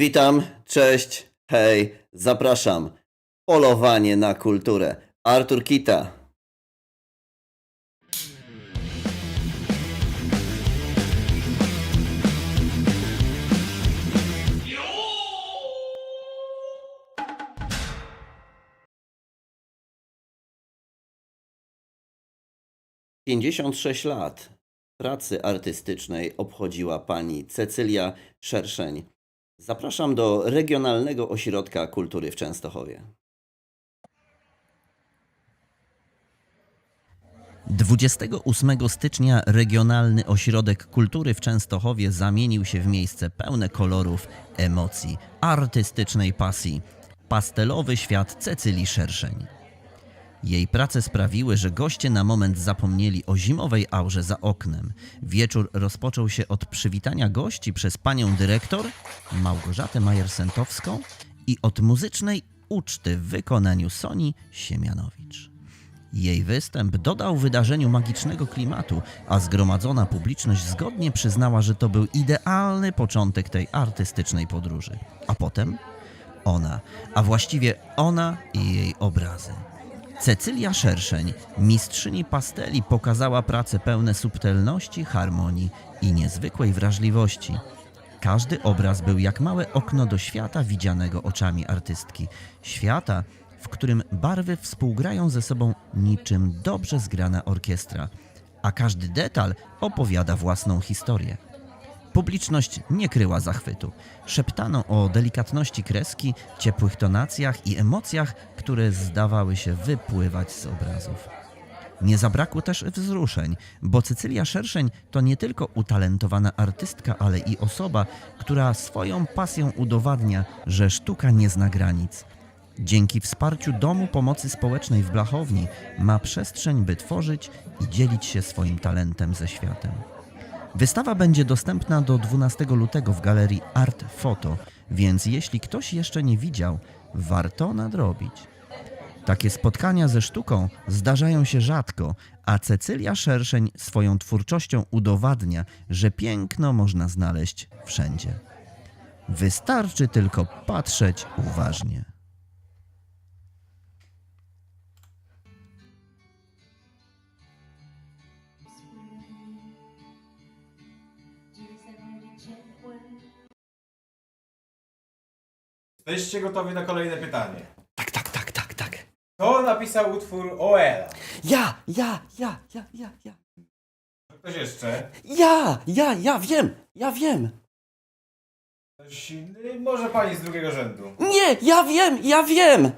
Witam, cześć, hej, zapraszam. Polowanie na kulturę. Artur Kita. Pięćdziesiąt sześć lat pracy artystycznej obchodziła pani Cecylia Szerszeń. Zapraszam do Regionalnego Ośrodka Kultury w Częstochowie. 28 stycznia Regionalny Ośrodek Kultury w Częstochowie zamienił się w miejsce pełne kolorów, emocji, artystycznej pasji. Pastelowy świat Cecylii Szerszeń. Jej prace sprawiły, że goście na moment zapomnieli o zimowej aurze za oknem. Wieczór rozpoczął się od przywitania gości przez panią dyrektor Małgorzatę Majer-Sentowską i od muzycznej uczty w wykonaniu Soni Siemianowicz. Jej występ dodał wydarzeniu magicznego klimatu, a zgromadzona publiczność zgodnie przyznała, że to był idealny początek tej artystycznej podróży. A potem ona, a właściwie ona i jej obrazy. Cecylia Szerszeń, mistrzyni pasteli, pokazała prace pełne subtelności, harmonii i niezwykłej wrażliwości. Każdy obraz był jak małe okno do świata widzianego oczami artystki. Świata, w którym barwy współgrają ze sobą niczym dobrze zgrana orkiestra, a każdy detal opowiada własną historię. Publiczność nie kryła zachwytu. Szeptano o delikatności kreski, ciepłych tonacjach i emocjach, które zdawały się wypływać z obrazów. Nie zabrakło też wzruszeń, bo Cecylia Szerszeń to nie tylko utalentowana artystka, ale i osoba, która swoją pasją udowadnia, że sztuka nie zna granic. Dzięki wsparciu Domu Pomocy Społecznej w Blachowni ma przestrzeń, by tworzyć i dzielić się swoim talentem ze światem. Wystawa będzie dostępna do 12 lutego w galerii Art Photo, więc jeśli ktoś jeszcze nie widział, warto nadrobić. Takie spotkania ze sztuką zdarzają się rzadko, a Cecylia Szerszeń swoją twórczością udowadnia, że piękno można znaleźć wszędzie. Wystarczy tylko patrzeć uważnie. Jesteście gotowi na kolejne pytanie. Tak, tak, tak, tak, tak. Kto napisał utwór Oela? Ja, ja, ja, ja, ja, ja. Ktoś jeszcze? Ja, ja, ja wiem, ja wiem. Ktoś inny? Może pani z drugiego rzędu. Nie, ja wiem, ja wiem.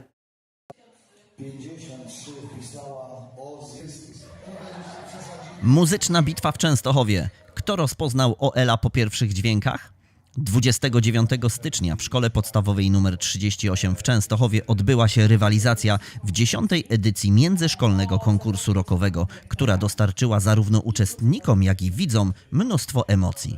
Muzyczna bitwa w Częstochowie. Kto rozpoznał Oela po pierwszych dźwiękach? 29 stycznia w szkole podstawowej nr 38 w Częstochowie odbyła się rywalizacja w 10. edycji międzyszkolnego konkursu rockowego, która dostarczyła zarówno uczestnikom, jak i widzom mnóstwo emocji.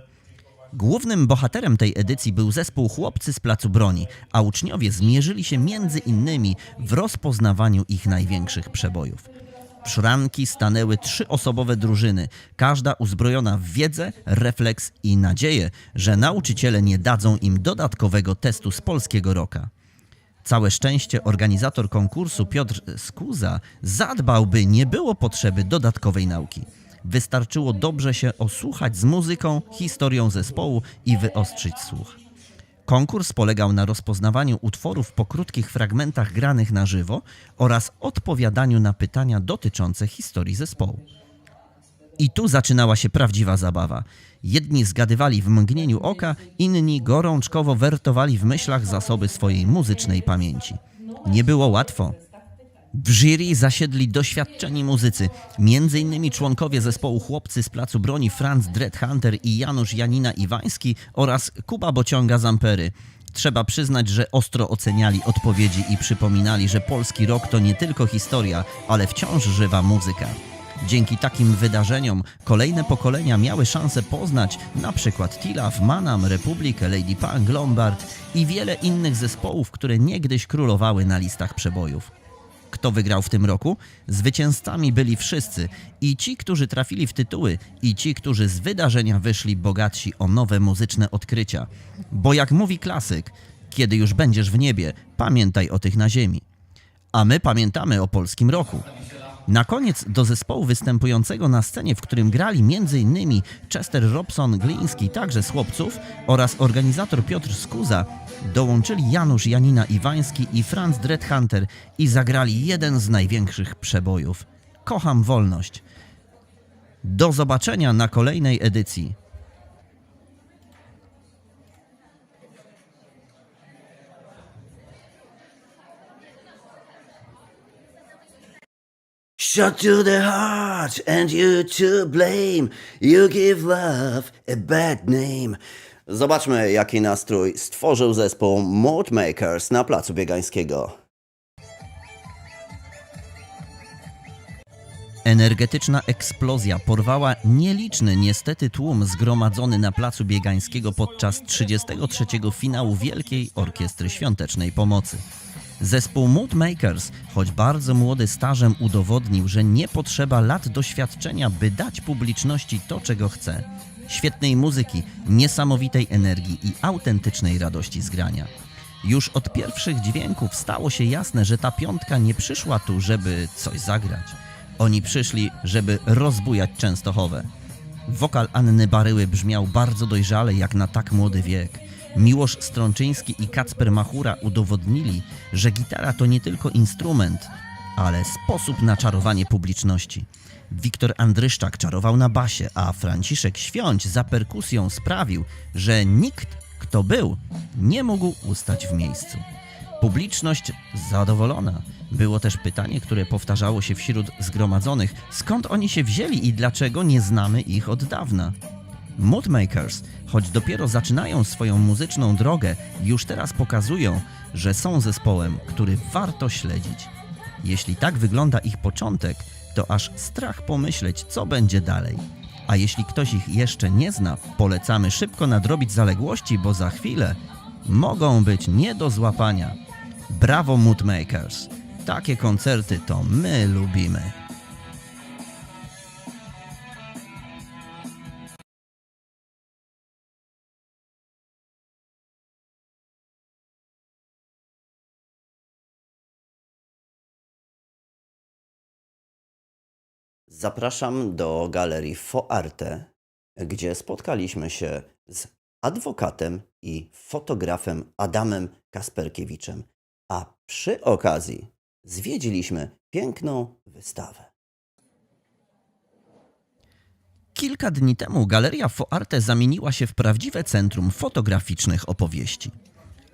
Głównym bohaterem tej edycji był zespół Chłopcy z Placu Broni, a uczniowie zmierzyli się między innymi w rozpoznawaniu ich największych przebojów. Szranki stanęły trzyosobowe drużyny, każda uzbrojona w wiedzę, refleks i nadzieję, że nauczyciele nie dadzą im dodatkowego testu z polskiego roka. Całe szczęście organizator konkursu Piotr Skuza zadbał, by nie było potrzeby dodatkowej nauki. Wystarczyło dobrze się osłuchać z muzyką, historią zespołu i wyostrzyć słuch. Konkurs polegał na rozpoznawaniu utworów po krótkich fragmentach granych na żywo oraz odpowiadaniu na pytania dotyczące historii zespołu. I tu zaczynała się prawdziwa zabawa. Jedni zgadywali w mgnieniu oka, inni gorączkowo wertowali w myślach zasoby swojej muzycznej pamięci. Nie było łatwo. W jury zasiedli doświadczeni muzycy, m.in. członkowie zespołu Chłopcy z Placu Broni Franz Dreadhunter i Janusz Janina Iwański oraz Kuba Bociąga Zampery. Trzeba przyznać, że ostro oceniali odpowiedzi i przypominali, że polski rok to nie tylko historia, ale wciąż żywa muzyka. Dzięki takim wydarzeniom kolejne pokolenia miały szansę poznać na przykład Tilaf, Manam, Republikę, Lady Punk, Lombard i wiele innych zespołów, które niegdyś królowały na listach przebojów. Kto wygrał w tym roku? Zwycięzcami byli wszyscy. I ci, którzy trafili w tytuły, i ci, którzy z wydarzenia wyszli bogatsi o nowe muzyczne odkrycia. Bo jak mówi klasyk, kiedy już będziesz w niebie, pamiętaj o tych na ziemi. A my pamiętamy o polskim roku. Na koniec do zespołu występującego na scenie, w którym grali m.in. Chester Robson Gliński, także z chłopców, oraz organizator Piotr Skuza, dołączyli Janusz Janina Iwański i Franz Dreadhunter i zagrali jeden z największych przebojów. Kocham wolność. Do zobaczenia na kolejnej edycji. Shot to the heart and you to blame. You give love a bad name. Zobaczmy, jaki nastrój stworzył zespół Moodmakers na placu biegańskiego. Energetyczna eksplozja porwała nieliczny niestety tłum zgromadzony na placu biegańskiego podczas 33. finału Wielkiej Orkiestry Świątecznej Pomocy. Zespół Moodmakers, choć bardzo młody stażem, udowodnił, że nie potrzeba lat doświadczenia, by dać publiczności to, czego chce. Świetnej muzyki, niesamowitej energii i autentycznej radości z grania. Już od pierwszych dźwięków stało się jasne, że ta piątka nie przyszła tu, żeby coś zagrać. Oni przyszli, żeby rozbujać Częstochowę. Wokal Anny Baryły brzmiał bardzo dojrzale jak na tak młody wiek. Miłosz Strączyński i Kacper Machura udowodnili, że gitara to nie tylko instrument, ale sposób na czarowanie publiczności. Wiktor Andryszczak czarował na basie, a Franciszek Świąć za perkusją sprawił, że nikt, kto był, nie mógł ustać w miejscu. Publiczność zadowolona. Było też pytanie, które powtarzało się wśród zgromadzonych: skąd oni się wzięli i dlaczego nie znamy ich od dawna? Moodmakers, choć dopiero zaczynają swoją muzyczną drogę, już teraz pokazują, że są zespołem, który warto śledzić. Jeśli tak wygląda ich początek, to aż strach pomyśleć, co będzie dalej. A jeśli ktoś ich jeszcze nie zna, polecamy szybko nadrobić zaległości, bo za chwilę mogą być nie do złapania. Brawo Moodmakers! Takie koncerty to my lubimy. Zapraszam do galerii Foarte, gdzie spotkaliśmy się z adwokatem i fotografem Adamem Kasperkiewiczem, a przy okazji zwiedziliśmy piękną wystawę. Kilka dni temu Galeria Foarte zamieniła się w prawdziwe centrum fotograficznych opowieści.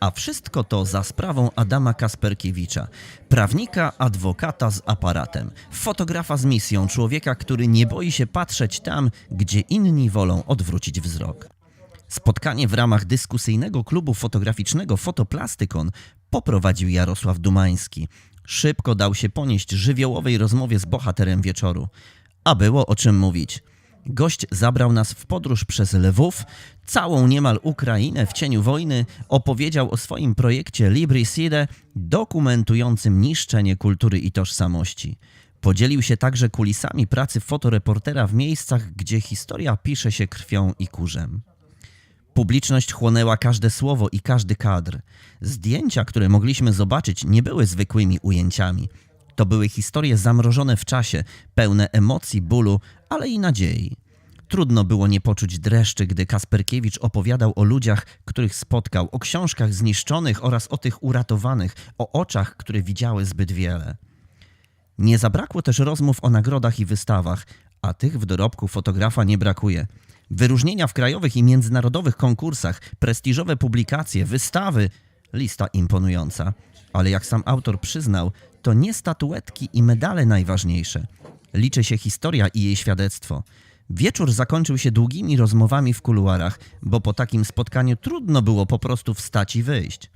A wszystko to za sprawą Adama Kasperkiewicza, prawnika, adwokata z aparatem, fotografa z misją, człowieka, który nie boi się patrzeć tam, gdzie inni wolą odwrócić wzrok. Spotkanie w ramach dyskusyjnego klubu fotograficznego Fotoplastykon poprowadził Jarosław Dumański. Szybko dał się ponieść żywiołowej rozmowie z bohaterem wieczoru. A było o czym mówić. Gość zabrał nas w podróż przez Lwów, całą niemal Ukrainę w cieniu wojny, opowiedział o swoim projekcie Libricide, dokumentującym niszczenie kultury i tożsamości. Podzielił się także kulisami pracy fotoreportera w miejscach, gdzie historia pisze się krwią i kurzem. Publiczność chłonęła każde słowo i każdy kadr. Zdjęcia, które mogliśmy zobaczyć, nie były zwykłymi ujęciami. To były historie zamrożone w czasie, pełne emocji, bólu, ale i nadziei. Trudno było nie poczuć dreszczy, gdy Kasperkiewicz opowiadał o ludziach, których spotkał, o książkach zniszczonych oraz o tych uratowanych, o oczach, które widziały zbyt wiele. Nie zabrakło też rozmów o nagrodach i wystawach, a tych w dorobku fotografa nie brakuje. Wyróżnienia w krajowych i międzynarodowych konkursach, prestiżowe publikacje, wystawy lista imponująca. Ale jak sam autor przyznał, to nie statuetki i medale najważniejsze. Liczy się historia i jej świadectwo. Wieczór zakończył się długimi rozmowami w kuluarach, bo po takim spotkaniu trudno było po prostu wstać i wyjść.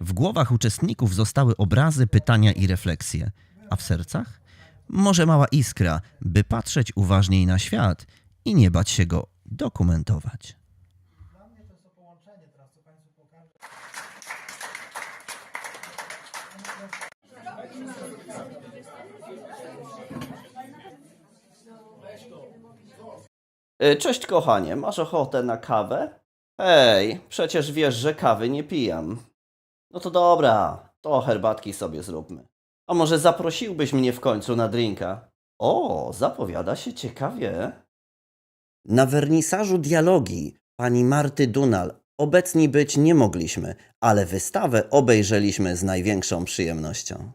W głowach uczestników zostały obrazy, pytania i refleksje, a w sercach? Może mała iskra, by patrzeć uważniej na świat i nie bać się go dokumentować. E, cześć kochanie, masz ochotę na kawę? Hej, przecież wiesz, że kawy nie pijam. No to dobra, to herbatki sobie zróbmy. A może zaprosiłbyś mnie w końcu na drinka? O, zapowiada się ciekawie. Na wernisażu dialogi pani Marty Dunal obecni być nie mogliśmy, ale wystawę obejrzeliśmy z największą przyjemnością.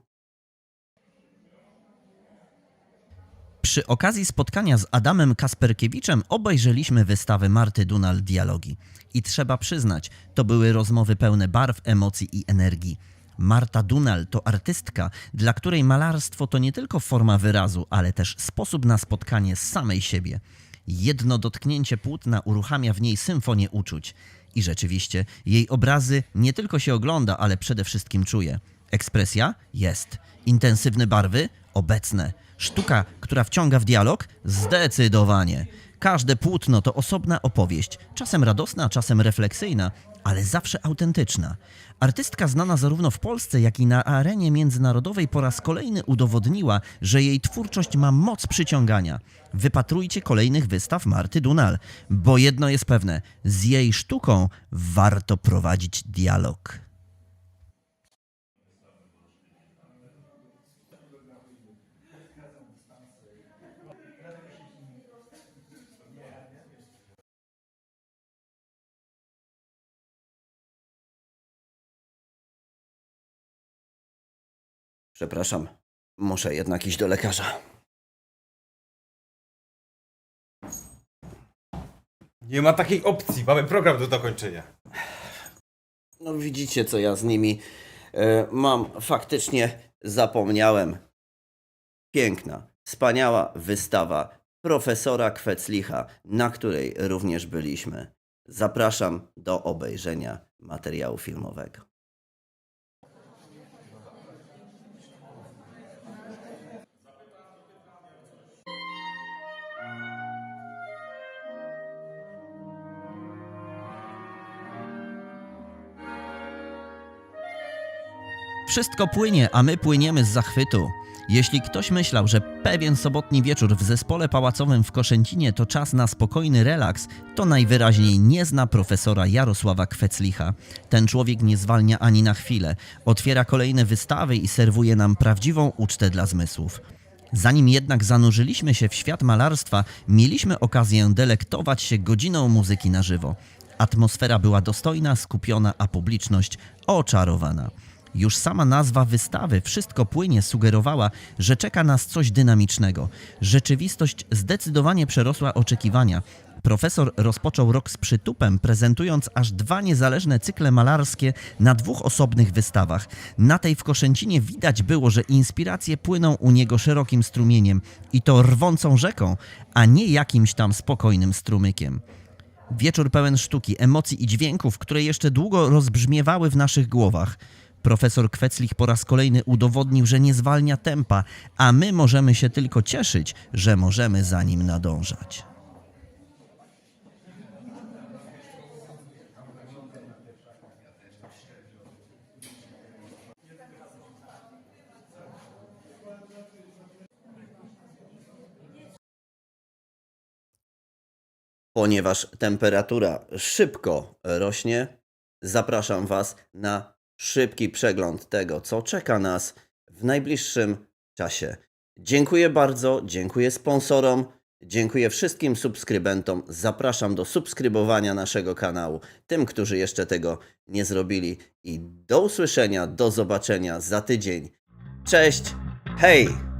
Przy okazji spotkania z Adamem Kasperkiewiczem obejrzeliśmy wystawę Marty Dunal Dialogi. I trzeba przyznać, to były rozmowy pełne barw, emocji i energii. Marta Dunal to artystka, dla której malarstwo to nie tylko forma wyrazu, ale też sposób na spotkanie z samej siebie. Jedno dotknięcie płótna uruchamia w niej symfonię uczuć. I rzeczywiście, jej obrazy nie tylko się ogląda, ale przede wszystkim czuje. Ekspresja? Jest. Intensywne barwy? Obecne. Sztuka, która wciąga w dialog? Zdecydowanie. Każde płótno to osobna opowieść, czasem radosna, czasem refleksyjna, ale zawsze autentyczna. Artystka znana zarówno w Polsce, jak i na arenie międzynarodowej po raz kolejny udowodniła, że jej twórczość ma moc przyciągania. Wypatrujcie kolejnych wystaw Marty Dunal, bo jedno jest pewne: z jej sztuką warto prowadzić dialog. Przepraszam, muszę jednak iść do lekarza. Nie ma takiej opcji, mamy program do dokończenia. No widzicie, co ja z nimi e, mam. Faktycznie zapomniałem. Piękna, wspaniała wystawa profesora Kweclicha, na której również byliśmy. Zapraszam do obejrzenia materiału filmowego. Wszystko płynie, a my płyniemy z zachwytu. Jeśli ktoś myślał, że pewien sobotni wieczór w zespole pałacowym w Koszęcinie to czas na spokojny relaks, to najwyraźniej nie zna profesora Jarosława Kweclicha. Ten człowiek nie zwalnia ani na chwilę, otwiera kolejne wystawy i serwuje nam prawdziwą ucztę dla zmysłów. Zanim jednak zanurzyliśmy się w świat malarstwa, mieliśmy okazję delektować się godziną muzyki na żywo. Atmosfera była dostojna, skupiona, a publiczność oczarowana. Już sama nazwa wystawy Wszystko płynie sugerowała, że czeka nas coś dynamicznego. Rzeczywistość zdecydowanie przerosła oczekiwania. Profesor rozpoczął rok z przytupem, prezentując aż dwa niezależne cykle malarskie na dwóch osobnych wystawach. Na tej w Koszęcinie widać było, że inspiracje płyną u niego szerokim strumieniem i to rwącą rzeką, a nie jakimś tam spokojnym strumykiem. Wieczór pełen sztuki, emocji i dźwięków, które jeszcze długo rozbrzmiewały w naszych głowach. Profesor Kweclich po raz kolejny udowodnił, że nie zwalnia tempa, a my możemy się tylko cieszyć, że możemy za nim nadążać. Ponieważ temperatura szybko rośnie, zapraszam Was na szybki przegląd tego, co czeka nas w najbliższym czasie. Dziękuję bardzo, dziękuję sponsorom, dziękuję wszystkim subskrybentom. Zapraszam do subskrybowania naszego kanału, tym, którzy jeszcze tego nie zrobili. I do usłyszenia, do zobaczenia za tydzień. Cześć, hej!